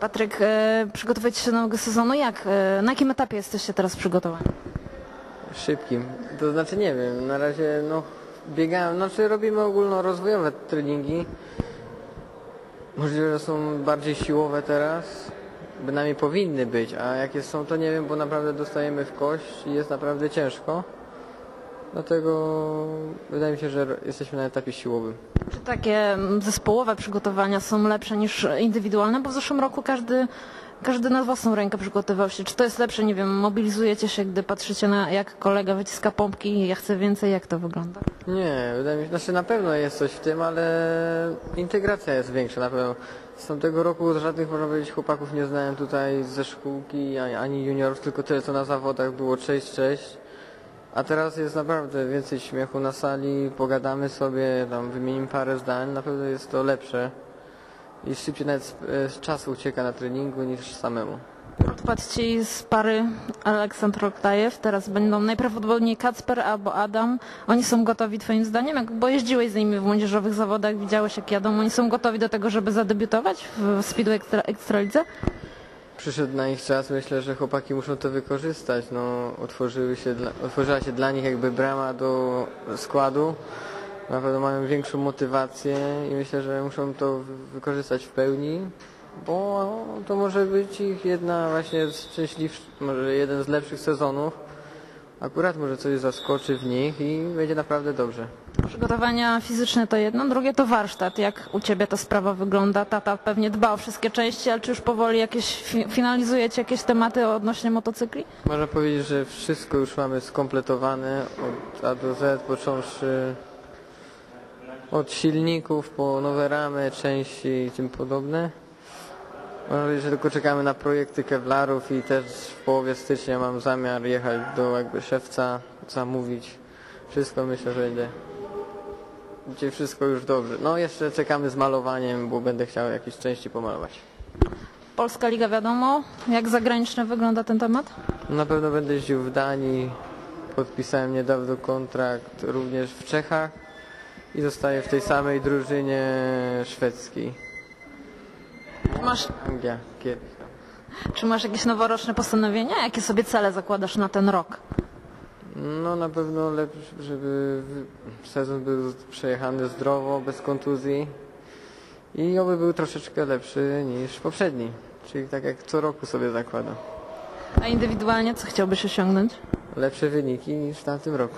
Patryk, e, przygotowujecie się do nowego sezonu. Jak? E, na jakim etapie jesteście teraz przygotowani? Szybkim. To znaczy nie wiem, na razie no biegałem, znaczy robimy ogólnorozwojowe treningi. Możliwe, że są bardziej siłowe teraz. Bynajmniej powinny być, a jakie są to nie wiem, bo naprawdę dostajemy w kość i jest naprawdę ciężko. Dlatego wydaje mi się, że jesteśmy na etapie siłowym. Czy takie mm, zespołowe przygotowania są lepsze niż indywidualne? Bo w zeszłym roku każdy, każdy na własną rękę przygotował się. Czy to jest lepsze? Nie wiem, mobilizujecie się, gdy patrzycie na jak kolega wyciska pompki i ja chcę więcej, jak to wygląda? Nie, wydaje mi się, znaczy na pewno jest coś w tym, ale integracja jest większa na pewno. Z tamtego roku żadnych, można powiedzieć, chłopaków nie znałem tutaj ze szkółki, ani- ani juniorów, tylko tyle co na zawodach było 6-6. A teraz jest naprawdę więcej śmiechu na sali, pogadamy sobie, tam wymienimy parę zdań, na pewno jest to lepsze. I szybciej nawet z, z czasu ucieka na treningu niż samemu. Odpadźcie z pary Aleksandr Oktajew. Teraz będą najprawdopodobniej Kacper albo Adam. Oni są gotowi twoim zdaniem? Bo jeździłeś z nimi w młodzieżowych zawodach, widziałeś jak jadą. Oni są gotowi do tego, żeby zadebiutować w Speedway Ekstra, Ekstralidze? Przyszedł na ich czas, myślę, że chłopaki muszą to wykorzystać. No, otworzyły się dla, otworzyła się dla nich jakby brama do składu. Na pewno mają większą motywację i myślę, że muszą to wy- wykorzystać w pełni, bo to może być ich jedna właśnie z może jeden z lepszych sezonów. Akurat może coś zaskoczy w nich i będzie naprawdę dobrze. Przygotowania fizyczne to jedno, drugie to warsztat. Jak u Ciebie ta sprawa wygląda? Tata pewnie dba o wszystkie części, ale czy już powoli jakieś fi- finalizujecie jakieś tematy odnośnie motocykli? Można powiedzieć, że wszystko już mamy skompletowane od A do Z, począwszy od silników po nowe ramy, części i tym podobne. Powiedzieć, że tylko czekamy na projekty Kevlarów i też w połowie stycznia mam zamiar jechać do jakby szewca, zamówić. Wszystko myślę, że będzie, będzie wszystko już dobrze. No jeszcze czekamy z malowaniem, bo będę chciał jakieś części pomalować. Polska Liga wiadomo. Jak zagraniczne wygląda ten temat? Na pewno będę jeździł w Danii. Podpisałem niedawno kontrakt również w Czechach i zostaję w tej samej drużynie szwedzkiej. Masz, Anglia, kiedyś tam. czy masz jakieś noworoczne postanowienia? Jakie sobie cele zakładasz na ten rok? No na pewno lepiej, żeby sezon był przejechany zdrowo, bez kontuzji i oby był troszeczkę lepszy niż poprzedni. Czyli tak jak co roku sobie zakładam. A indywidualnie co chciałbyś osiągnąć? Lepsze wyniki niż w tamtym roku.